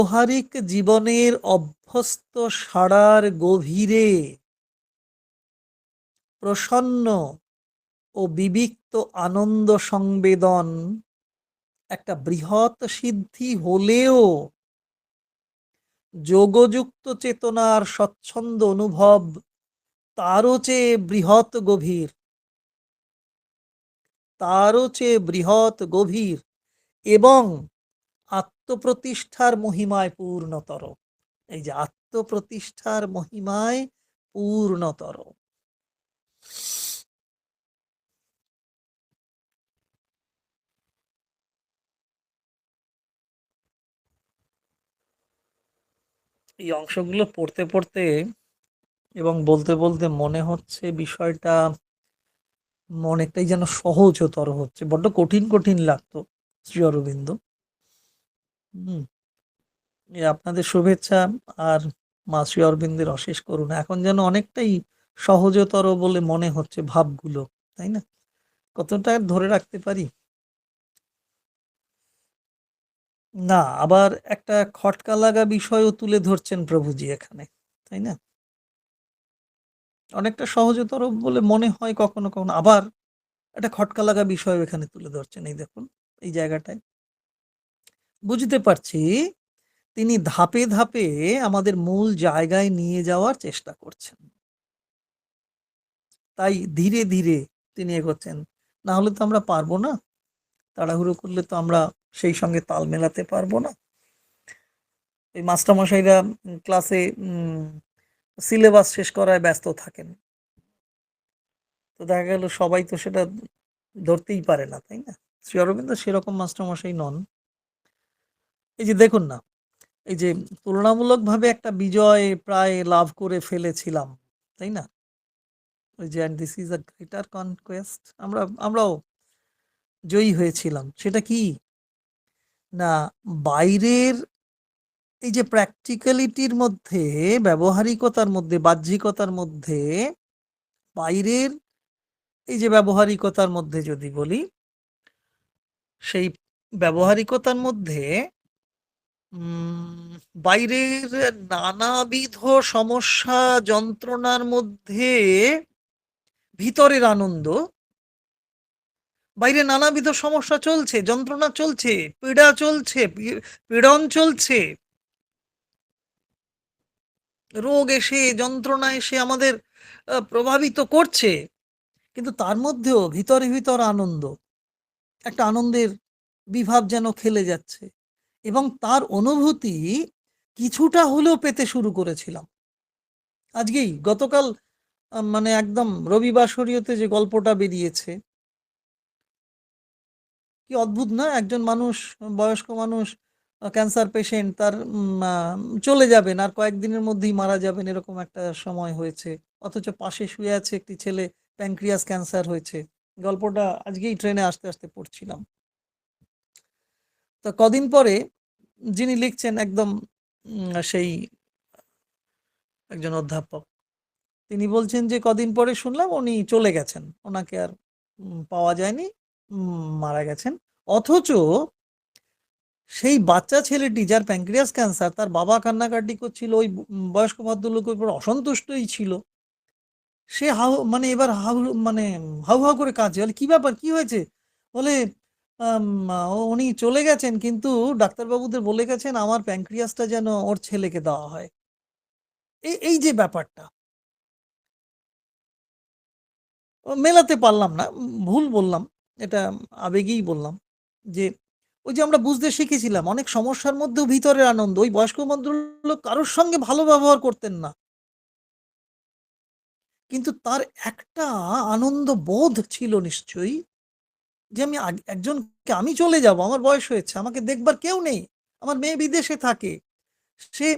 ব্যবহারিক জীবনের অভ্যস্ত সাড়ার গভীরে প্রসন্ন ও বিবিক্ত আনন্দ সংবেদন একটা বৃহৎ সিদ্ধি হলেও যোগযুক্ত চেতনার স্বচ্ছন্দ অনুভব তারও চেয়ে বৃহৎ গভীর। তারও চেয়ে বৃহৎ গভীর এবং আত্মপ্রতিষ্ঠার মহিমায় পূর্ণতর। এই যে আত্মপ্রতিষ্ঠার মহিমায় পূর্ণতর। এই অংশগুলো পড়তে পড়তে এবং বলতে বলতে মনে হচ্ছে বিষয়টা অনেকটাই যেন সহজতর হচ্ছে। বড্ড কঠিন কঠিন লাগতো, শ্রী অরবিন্দ। হুম। আপনাদের শুভেচ্ছা আর মা শ্রী অরবিন্দের অশেষ করুণা। এখন যেন অনেকটাই সহজতর বলে মনে হচ্ছে ভাবগুলো, তাই না? কতটা ধরে রাখতে পারি? না, আবার একটা খটকা লাগা বিষয়ও তুলে ধরছেন প্রভুজি এখানে, তাই না? অনেকটা সহজতর বলে মনে হয় কখনো কখনো। আবার একটা খটকা লাগা বিষয় এখানে তুলে ধরছেন, এই দেখুন, এই জায়গাটায়। বুঝতে পারছি, তিনি ধাপে ধাপে আমাদের মূল জায়গায় নিয়ে যাওয়ার চেষ্টা করছেন। তাই ধীরে ধীরে তিনি এগোচ্ছেন। না হলে তো আমরা পারব না। তাড়াহুড়ো করলে তো আমরা সেই সঙ্গে তাল মেলাতে পারব না। এই মাস্টারমশাইরা ক্লাসে সিলেবাস শেষ করায় ব্যস্ত থাকেন। তো দেখা গেল সবাই তো সেটা ধরতেই পারে না, তাই না? শ্রী অরবিন্দ সেরকম মাস্টারমশাই নন। এই যে দেখুন না, এই যে তুলনামূলকভাবে একটা বিজয় প্রায় লাভ করে ফেলেছিলাম, তাই না? ওই যে and this is a greater conquest আমরা, আমরাও জয়ী হয়েছিলাম, সেটা কি? না, বাইরের এই যে প্র্যাকটিক্যালিটির মধ্যে, ব্যবহারিকতার মধ্যে, বাহ্যিকতার মধ্যে, বাইরের এই যে ব্যবহারিকতার মধ্যে যদি বলি, সেই ব্যবহারিকতার মধ্যে বাইরের নানাবিধ সমস্যা যন্ত্রণার মধ্যে ভিতরের আনন্দ, বাইরে নানাবিধ সমস্যা চলছে, যন্ত্রণা চলছে, পীড়া চলছে পীড়ন চলছে। রোগ এসে, যন্ত্রণা এসে আমাদের প্রভাবিত করছে। কিন্তু তার মধ্যেও ভিতরে ভিতর আনন্দ, একটা আনন্দের বিভাব যেন খেলে যাচ্ছে। এবং তার অনুভূতি কিছুটা হলেও পেতে শুরু করেছিলাম। আজকেই গতকাল মানে একদম রবিবার শরীয়তে যে গল্পটা বেরিয়েছে। কি অদ্ভুত না? একজন মানুষ, বয়স্ক মানুষ ক্যান্সার পেশেন্ট তার চলে যাবেন। আর কয়েকদিনের মধ্যেই মারা যাবেন এরকম একটা সময় হয়েছে। অথচ পাশে শুয়ে আছে একটি ছেলে প্যানক্রিয়াস ক্যান্সার হয়েছে। গল্পটা আজকেই ট্রেনে আসতে আসতে পড়ছিলাম। তো কদিন পরে যিনি লিখছেন একদম সেই একজন অধ্যাপক, তিনি বলছেন যে কদিন পরে শুনলাম উনি চলে গেছেন, ওনাকে আর পাওয়া যায়নি মারা গেছেন। অথচ সেই বাচ্চা ছেলেটি যার প্যাঙ্ক্রিয়াস ক্যান্সার, তার বাবা কান্নাকাটি করছিল, ওই বয়স্ক ভদ্রলোকের উপর অসন্তুষ্টই ছিল। সে হাউ মানে এবার হাউ মানে হাউ হাউ করে কাঁদছে, বলে, কি ব্যাপার? কি হয়েছে? বলে উনি চলে গেছেন, কিন্তু ডাক্তারবাবুদের বলে গেছেন আমার প্যাঙ্ক্রিয়াসটা যেন ওর ছেলেকে দেওয়া হয়। এই এই যে ব্যাপারটা। মেলাতে পারলাম না, ভুল বললাম, এটা আবেগেই বললাম, যে ওই যে আমরা বুঝতে শিখেছিলাম, অনেক সমস্যার মধ্যেও ভিতরের আনন্দ, ওই বয়স্ক ভদ্রলোক কারোর সঙ্গে ভালো ব্যবহার করতেন না। কিন্তু তার একটা আনন্দ বোধ ছিল নিশ্চয়ই যে আমি একজনকে আমি চলে যাব, আমার বয়স হয়েছে, আমাকে দেখবার কেউ নেই, আমার মেয়ে বিদেশে থাকে। সে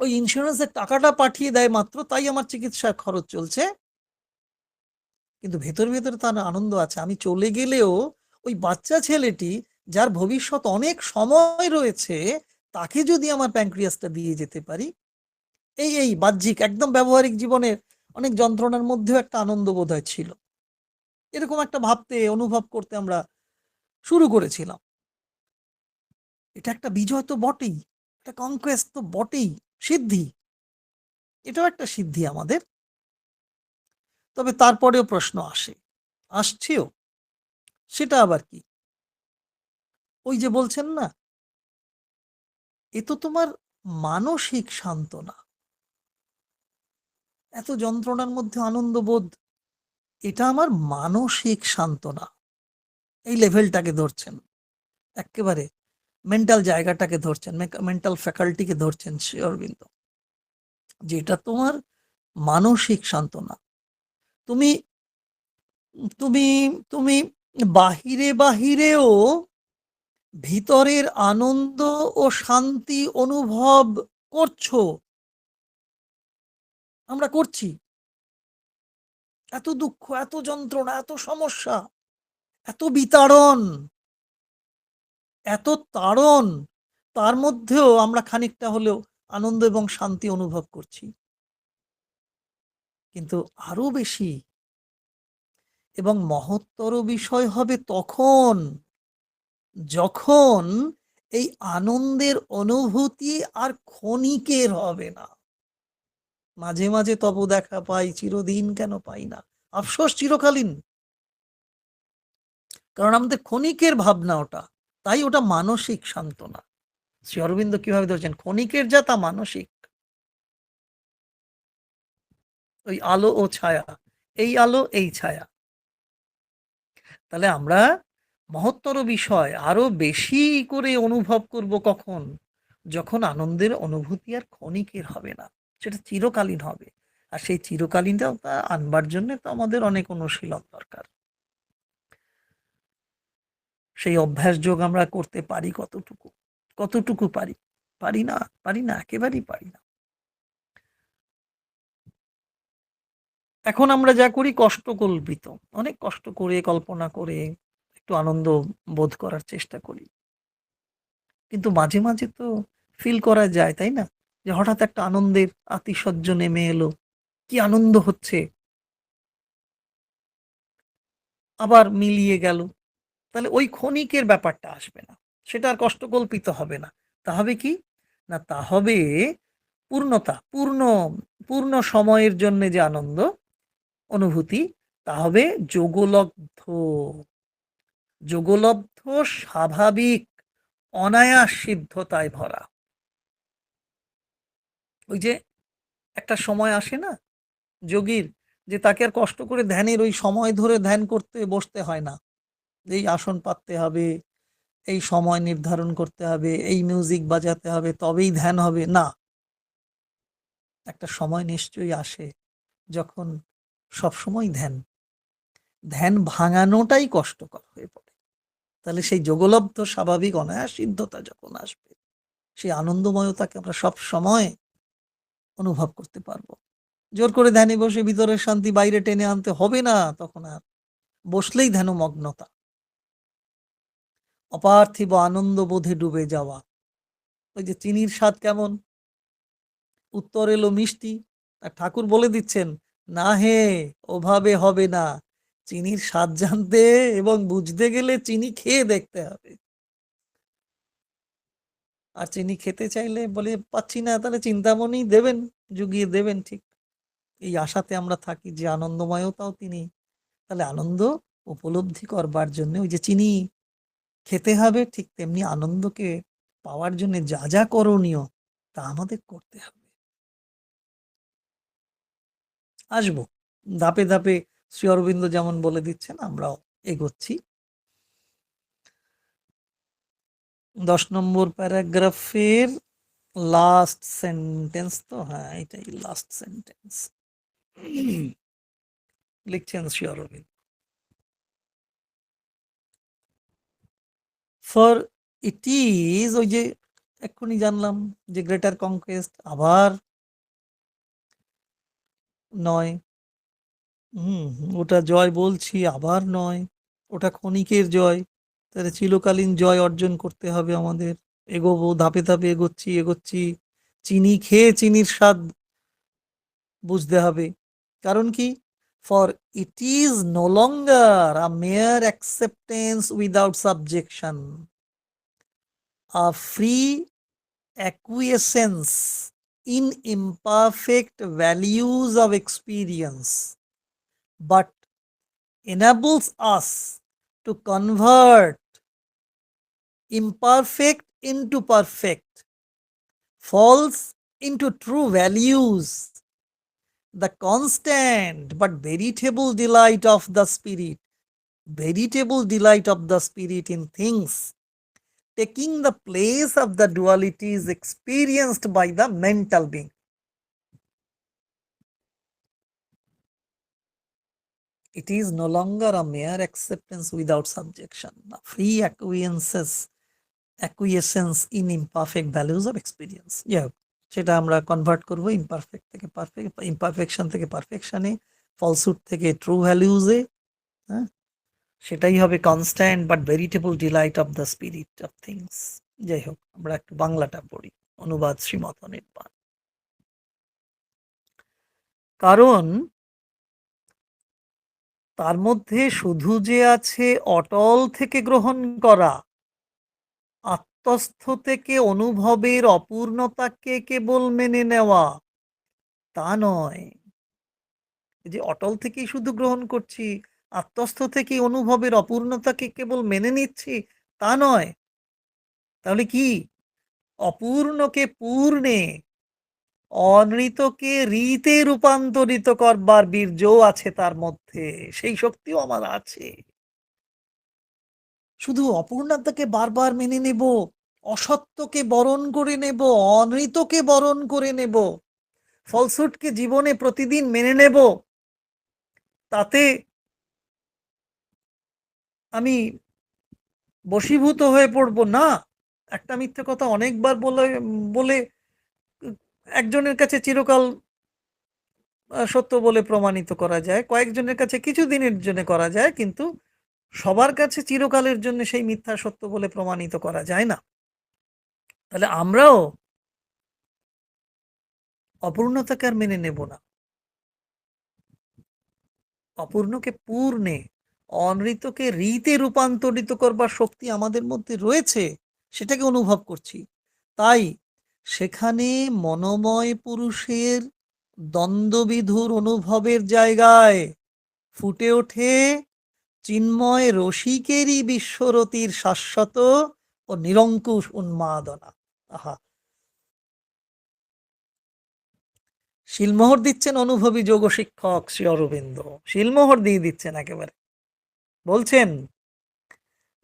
ওই ইন্স্যুরেন্সের টাকাটা পাঠিয়ে দেয় মাত্র, তাই আমার চিকিৎসার খরচ চলছে। কিন্তু ভেতর, ভেতরে তার আনন্দ আছে। আমি চলে গেলেও ওই বাচ্চা ছেলেটি, যার ভবিষ্যৎ অনেক সময় রয়েছে, তাকে যদি আমার প্যাঙ্ক্রিয়াসটা দিয়ে যেতে পারি, এই এই বাহ্যিক, একদম ব্যবহারিক জীবনের অনেক যন্ত্রণার মধ্যেও একটা আনন্দ বোধ ছিল। এরকম একটা ভাবতে, অনুভব করতে আমরা শুরু করেছিলাম। এটা একটা বিজয় তো বটেই, একটা কনকোয়েস্ট তো বটেই, সিদ্ধি। এটাও একটা সিদ্ধি আমাদের। তবে তারপরেও প্রশ্ন আসে, আসছেও। সেটা আবার কি? ওই যে বলছেন না? এ তো তোমার মানসিক সান্ত্বনা। এত যন্ত্রণার মধ্যে আনন্দবোধ এটা আমার মানসিক সান্ত্বনা। এই লেভেলটাকে ধরছেন। একেবারে মেন্টাল জায়গাটাকে ধরছেন মেন্টাল ফ্যাকাল্টিকে ধরছেন, শ্রী অরবিন্দ। যেটা তোমার মানসিক সান্ত্বনা। তুমি তুমি তুমি বাহিরে বাহিরেও ভিতরের আনন্দ ও শান্তি অনুভব করছ। আমরা করছি। এত দুঃখ, এত যন্ত্রণা, এত সমস্যা, এত বিতাড়ন, এত তাড়ন, তার মধ্যেও আমরা খানিকটা হলেও আনন্দ এবং শান্তি অনুভব করছি। কিন্তু আরও বেশি এবং মহত্তর বিষয় হবে তখন যখন এই আনন্দের অনুভূতি আর ক্ষণিকের হবে না। মাঝে মাঝে তব দেখা পাই, চিরদিন কেন পাই না? আফসোস চিরকালীন। কারণ আমাদের ক্ষণিকের ভাবনা ওটা, তাই ওটা মানসিক সান্ত্বনা। শ্রী অরবিন্দ কীভাবে ধরছেন? ক্ষণিকের যা, তা মানসিক। ওই আলো ও ছায়া, এই আলো, এই ছায়া। তাহলে আমরা মহত্তর বিষয় আরও বেশি করে অনুভব করব কখন? যখন আনন্দের অনুভূতি আর ক্ষণিকের হবে না। সেটা চিরকালীন হবে। আর সেই চিরকালীনটা আনবার জন্য তো আমাদের অনেক অনুশীলন দরকার। সেই অভ্যাস যোগ আমরা করতে পারি কতটুকু? কতটুকু পারি? পারি না পারি না, একেবারেই পারি না। এখন আমরা যা করি কষ্ট কল্পিত অনেক কষ্ট করে, কল্পনা করে, একটু আনন্দ বোধ করার চেষ্টা করি। কিন্তু মাঝে মাঝে তো ফিল করা যায়, তাই না? যে হঠাৎ একটা আনন্দের আতিশয্য নেমে এলো। কি আনন্দ হচ্ছে? আবার মিলিয়ে গেল। তাহলে ওই ক্ষণিকের ব্যাপারটা আসবে না। সেটা আর কষ্টকল্পিত হবে না। তা হবে কি? না, তা হবে পূর্ণতা, পূর্ণ পূর্ণ সময়ের জন্য যে আনন্দ, অনুভূতি, তা হবে যোগলব্ধ। যোগলব্ধ স্বাভাবিক, অনায়াস সিদ্ধতায় ভরা। ওই যে একটা সময় আসে না, যোগীর, যে তাকে আর কষ্ট করে ধ্যানের ওই সময় ধরে ধ্যান করতে বসতে হয় না। এই আসন পাততে হবে, এই সময় নির্ধারণ করতে হবে, এই মিউজিক বাজাতে হবে, তবেই ধ্যান হবে। না। একটা সময় নিশ্চয়ই আসে যখন সবসময় ধ্যান। ধ্যান ভাঙানোটাই কষ্টকর হয়ে পড়ে। তাহলে সেই যোগলব্ধ, স্বাভাবিক, অনায়াসিদ্ধতা যখন আসবে, সেই আনন্দময়তাকে আমরা সব সময় অনুভব করতে পারব। জোর করে ধ্যানে বসে ভিতরের শান্তি বাইরে টেনে আনতে হবে না, তখন আর বসলেই ধ্যানমগ্নতা অপার্থিব আনন্দ বোধে ডুবে যাওয়া। ওই যে চিনির স্বাদ কেমন? উত্তর এলো মিষ্টি। আর ঠাকুর বলে দিচ্ছেন, না হে, ওভাবে হবে না। চিনির স্বাদ জানতে এবং বুঝতে গেলে চিনি খেয়ে দেখতে হবে। আর চিনি খেতে চাইলে বলে, পাচ্ছি না, তাহলে চিন্তামণি দেবেন। জুগিয়ে দেবেন ঠিক। এই আশাতে আমরা থাকি যে আনন্দময়তাও তিনি। তাহলে আনন্দ উপলব্ধি করবার জন্য ওই যে চিনি খেতে হবে ঠিক তেমনি আনন্দকে পাওয়ার জন্য যা যা করণীয় তা আমাদের করতে হবে। আসব। ধাপে ধাপে শ্রী অরবিন্দ যেমন বলে দিচ্ছেন, আমরাও এগোচ্ছি। দশ নম্বর প্যারাগ্রাফের লাস্ট সেন্টেন্স তো হ্যাঁ এটাই লাস্ট সেন্টেন্স লিখছেন শ্রী ফর ইট ইজ ওই যে এক্ষুনি জানলাম যে গ্রেটার কনকোয়েস্ট আবার নয়। হুম, ওটা জয় বলছি আবার নয়। ওটা ক্ষণিকের জয়। তাহলে চিরকালীন জয় অর্জন করতে হবে আমাদের। এগোবো ধাপে ধাপে এগোচ্ছি এগোচ্ছি। চিনি খেয়ে চিনির স্বাদ বুঝতে হবে। কারণ কি? For it is no longer a mere acceptance without subjection a free acquiescence in imperfect values of experience, but enables us to convert imperfect into perfect, false into true values, the constant but veritable delight of the spirit, veritable delight of the spirit in things, taking the place of the dualities experienced by the mental being. It is no longer a mere acceptance without subjection, free acquiescence, acquiescence in imperfect values of experience যাই হোক সেটা আমরা convert করব imperfect থেকে perfect imperfection থেকে পারফেকশনে ফলসুট থেকে true ভ্যালিউজে হ্যাঁ? সেটাই হবে constant but veritable delight of the spirit of things যাই হোক, আমরা একটু বাংলাটা পড়ি, অনুবাদ শ্রীমত নির্বাণ কারণ তার মধ্যে শুধু যে আছে অটল থেকে গ্রহণ করা আত্মস্থ থেকে অনুভবের অপূর্ণতাকে কেবল মেনে নেওয়া। তা নয়। যে অটল থেকেই শুধু গ্রহণ করছি আত্মস্থ থেকে অনুভবের অপূর্ণতাকে কেবল মেনে নিচ্ছি, তা নয়। তাহলে কি? অপূর্ণকে পূর্ণে, অনৃতকে রীতে রূপান্তরিত করবার বীর্য আছে তার মধ্যে, সেই শক্তিও আমার আছে। শুধু অপূর্ণতাকে বারবার মেনে নেব অসত্যকে বরণ করে নেব, অনৃতকে বরণ করে নেব ফলসুটকে জীবনে প্রতিদিন মেনে নেব। তাতে আমি বশীভূত হয়ে পড়ব। না, একটা মিথ্যে কথা অনেকবার বলে বলে একজনের কাছে চিরকাল সত্য বলে প্রমাণিত করা যায়। কয়েকজনের কাছে কিছু দিনের জন্য করা যায়, কিন্তু সবার কাছে চিরকালের জন্য সেই মিথ্যা সত্য বলে প্রমাণিত করা যায় না। তাহলে আমরাও অপূর্ণতাকে আর মেনে নেব না। অপূর্ণকে পূর্ণে, অনৃতকে রীতে রূপান্তরিত করবার শক্তি আমাদের মধ্যে রয়েছে, সেটাকে অনুভব করছি। তাই সেখানে মনোময় পুরুষের দ্বন্দ্ববিধুর অনুভবের জায়গায় ফুটে ওঠে চিন্ময় রসিকেরই বিশ্বরতির শাশ্বত ও নিরঙ্কুশ উন্মাদনা। আহা। শিলমোহর দিচ্ছেন অনুভবী যোগ শিক্ষক শ্রী অরবিন্দ। শিলমোহর দিয়ে দিচ্ছেন একেবারে। বলছেন,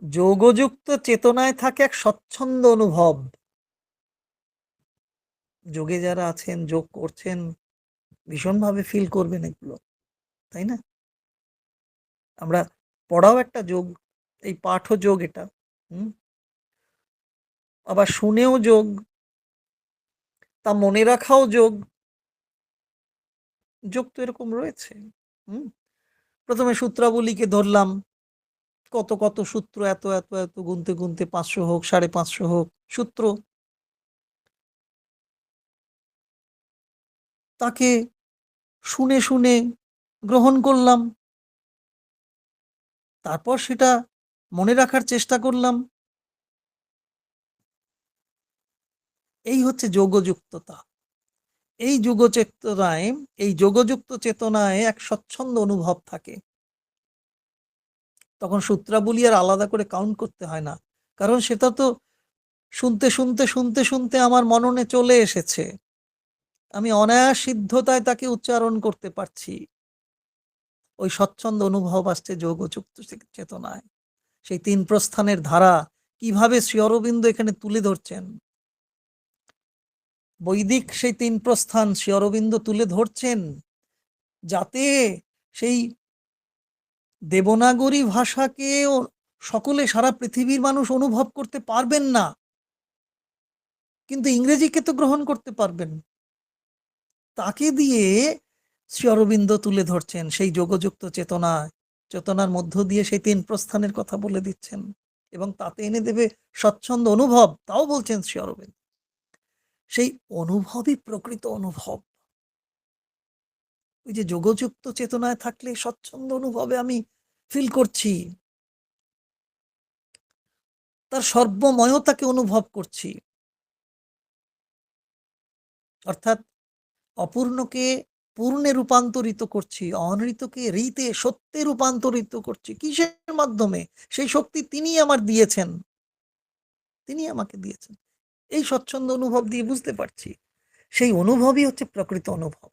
যোগযুক্ত চেতনায় থাকে এক স্বচ্ছন্দ অনুভব। যোগে যারা আছেন, যোগ করছেন, ভীষণভাবে ফিল করবেন এগুলো, তাই না? আমরা পড়াও একটা যোগ, এই পাঠও যোগ এটা, হুম? আবার শুনেও যোগ, তা মনে রাখাও যোগ। যোগ তো এরকম রয়েছে, হুম? প্রথমে সূত্রাবলীকে ধরলাম, কত কত সূত্র, এত এত এত, গুনতে গুনতে পাঁচশো হোক, সাড়ে পাঁচশো হোক, সূত্র। তাকে শুনে শুনে গ্রহণ করলাম, তারপর সেটা মনে রাখার চেষ্টা করলাম এই হচ্ছে যোগযুক্ততা। এই যোগ চেতনায় এই যোগযুক্ত চেতনায় এক স্বচ্ছন্দ অনুভব থাকে। তখন সূত্রাবলী আর আলাদা করে কাউন্ট করতে হয় না। কারণ সেটা তো শুনতে শুনতে শুনতে শুনতে আমার মননে চলে এসেছে। আমি অনায়াস সিদ্ধতায় তাকে উচ্চারণ করতে পারছি। ওই স্বচ্ছন্দ অনুভব আসছে যোগযুক্ত চেতনায়। সেই তিন প্রস্থানের ধারা কীভাবে শ্রী অরবিন্দ এখানে তুলে ধরছেন? বৈদিক সেই তিন প্রস্থান শ্রী অরবিন্দ তুলে ধরছেন যাতে সেই দেবনাগরী ভাষাকে সকলে সারা পৃথিবীর মানুষ অনুভব করতে পারবেন না। কিন্তু ইংরেজিকে তো গ্রহণ করতে পারবেন। তাকে দিয়ে শ্রী অরবিন্দ তুলে ধরছেন সেই যোগযুক্ত চেতনা, চেতনার মধ্য দিয়ে সেই তিন প্রস্থানের কথা বলে দিচ্ছেন এবং তাতে এনে দেবে স্বচ্ছন্দ অনুভব, তাও বলছেন শ্রী অরবিন্দ। সেই অনুভবই প্রকৃত অনুভব। ওই যে যোগযুক্ত চেতনায় থাকলে স্বচ্ছন্দ অনুভবে আমি ফিল করছি। তার সর্বময়তাকে অনুভব করছি। অর্থাৎ অপূর্ণকে পূর্ণে রূপান্তরিত করছি, অনৃতকে রীতে সত্যে রূপান্তরিত করছি। কিসের মাধ্যমে? সেই শক্তি তিনি আমার দিয়েছেন। তিনি আমাকে দিয়েছেন। এই স্বচ্ছন্দ অনুভব দিয়ে বুঝতে পারছি। সেই অনুভবই হচ্ছে প্রকৃত অনুভব।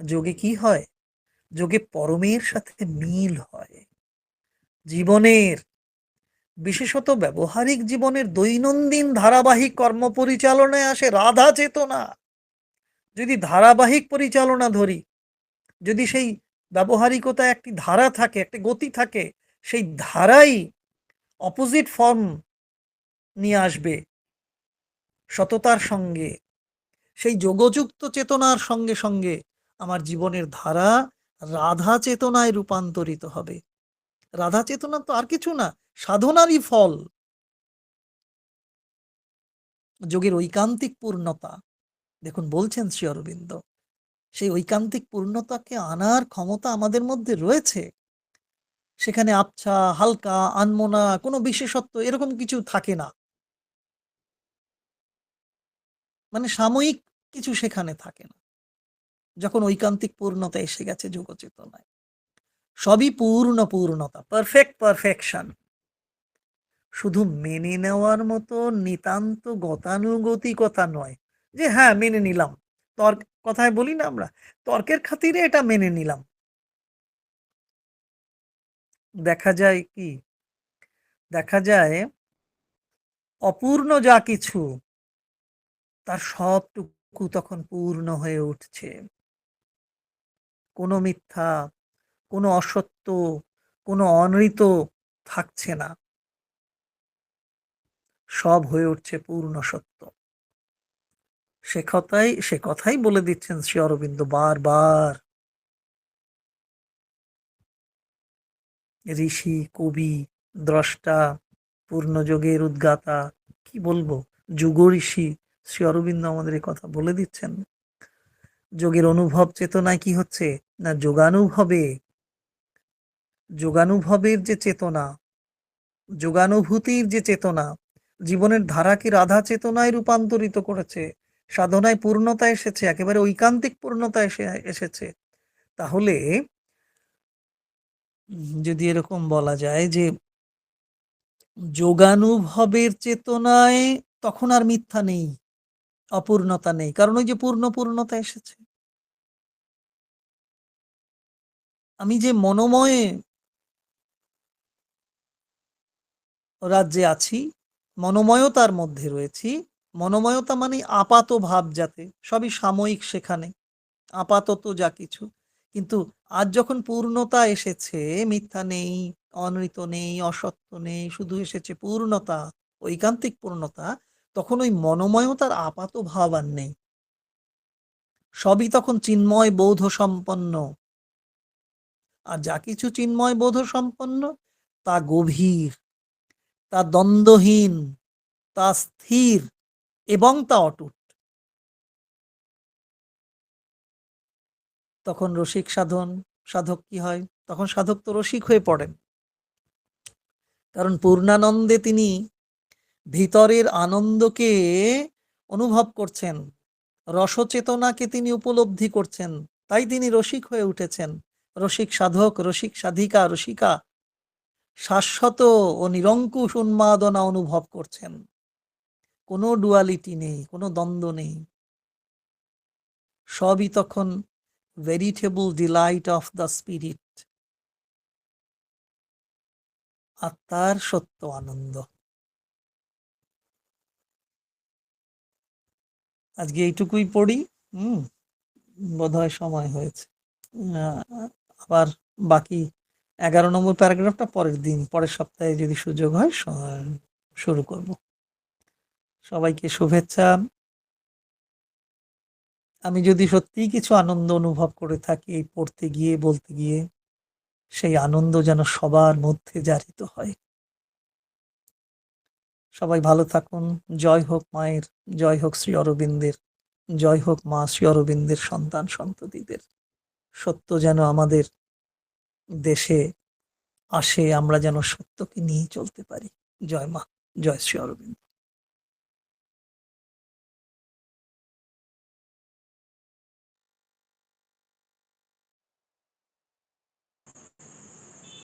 যোগে কি হয়? যোগে পরমের সাথে মিল হয়। জীবনের, বিশেষত ব্যবহারিক জীবনের দৈনন্দিন ধারাবাহিক কর্ম পরিচালনায় আসে রাধা চেতনা। যদি ধারাবাহিক পরিচালনা ধরি, যদি সেই ব্যবহারিকতা একটি ধারা থাকে, একটি গতি থাকে, সেই ধারাই অপোজিট ফর্ম নিয়ে আসবে। সততার সঙ্গে, সেই যোগযুক্ত চেতনার সঙ্গে সঙ্গে আমার জীবনের ধারা রাধা চেতনায় রূপান্তরিত হবে। রাধা চেতনা তো আর কিছু না, সাধনারই ফল। যোগের ঐকান্তিক পূর্ণতা, দেখুন বলছেন শ্রী অরবিন্দ, সেই ঐকান্তিক পূর্ণতাকে আনার ক্ষমতা আমাদের মধ্যে রয়েছে। সেখানে আবছা, হালকা, আনমোনা, কোনো বিশেষত্ব এরকম কিছু থাকে না। মানে সাময়িক কিছু সেখানে থাকে না। যখন ঐকান্তিক পূর্ণতা এসে গেছে যোগ চেতনায় সবই পূর্ণ পূর্ণতা পারফেক্ট পারফেকশন শুধু মেনে নেওয়ার মতো নিতান্ত গতানুগতিকতা নয় যে হ্যাঁ মেনে নিলাম। তর্ক, কথায় বলি না আমরা, তর্কের খাতিরে এটা মেনে নিলাম। দেখা যায় কি? দেখা যায় অপূর্ণ যা কিছু তার সবটুকু তখন পূর্ণ হয়ে উঠছে। কোনো মিথ্যা, কোনো অসত্য, কোনো অনৃত থাকছে না। সব হয়ে উঠছে পূর্ণ সত্য। সে কথাই সে কথাই বলে দিচ্ছেন শ্রী অরবিন্দ বারবার। ঋষি, কবি, দ্রষ্টা, পূর্ণযোগের উদ্গাতা, কি বলব? যুগ ঋষি শ্রী অরবিন্দ আমাদের এই কথা বলে দিচ্ছেন। যোগের অনুভব চেতনায় কি হচ্ছে? না যোগানুভবে? যোগানুভবের যে চেতনা, যোগানুভূতির যে চেতনা, জীবনের ধারাকে রাধা চেতনায় রূপান্তরিত করেছে, সাধনায় পূর্ণতা এসেছে, একেবারে ঐকান্তিক পূর্ণতা এসে, এসেছে। তাহলে যদি এরকম বলা যায় যে যোগানুভবের চেতনায় তখন আর মিথ্যা নেই। অপূর্ণতা নেই। কারণ ওই যে পূর্ণ পূর্ণতা এসেছে। আমি যে মনোময়ে রাজ্যে আছি, মনোময়তার মধ্যে রয়েছি, মনোময়তা মানে আপাত ভাব যাতে, সবই সাময়িক সেখানে, আপাতত যা কিছু। কিন্তু আজ যখন পূর্ণতা এসেছে, মিথ্যা নেই, অনৃত নেই, অসত্য নেই, শুধু এসেছে পূর্ণতা, ঐকান্তিক পূর্ণতা তখন ওই মনোময়তার আপাত ভাব আর নেই। সবই তখন চিন্ময় বৌধ সম্পন্ন। আর যা কিছু চিন্ময় বোধ সম্পন্ন, তা গভীর, তা দ্বন্দ্বহীন, তা স্থির এবং তা অটুট। তখন রসিক সাধন, সাধক কি হয়? তখন সাধক তো রসিক হয়ে পড়েন। কারণ পূর্ণানন্দে তিনি ভিতরের আনন্দকে অনুভব করছেন, রসচেতনাকে তিনি উপলব্ধি করছেন, তাই তিনি রসিক হয়ে উঠেছেন। রসিক সাধক, রসিক সাধিকা, রসিকা শাশ্বত ও নিরঙ্কুশ উন্মাদনা অনুভব করছেন। কোনো ডুয়ালিটি নেই, কোনো দ্বন্দ্ব নেই। সবই তখন veritable delight of the spirit আত্মার সত্য আনন্দ। আজকে এইটুকুই পড়ি, হুম, বোধহয় সময় হয়েছে। আবার বাকি এগারো নম্বর প্যারাগ্রাফটা পরের দিন, পরের সপ্তাহে যদি সুযোগ হয় শুরু করব। সবাইকে শুভেচ্ছা। আমি যদি সত্যিই কিছু আনন্দ অনুভব করে থাকি এই পড়তে গিয়ে, বলতে গিয়ে, সেই আনন্দ যেন সবার মধ্যে জারিত হয়। সবাই ভালো থাকুন। জয় হোক মায়ের, জয় হোক শ্রী অরবিন্দের, জয় হোক মা শ্রী অরবিন্দের সন্তান সন্ততিদের। সত্য যেন আমাদের দেশে আসে, আমরা যেন সত্যকে নিয়ে চলতে পারি। জয় মা, জয় শ্রী অরবিন্দ।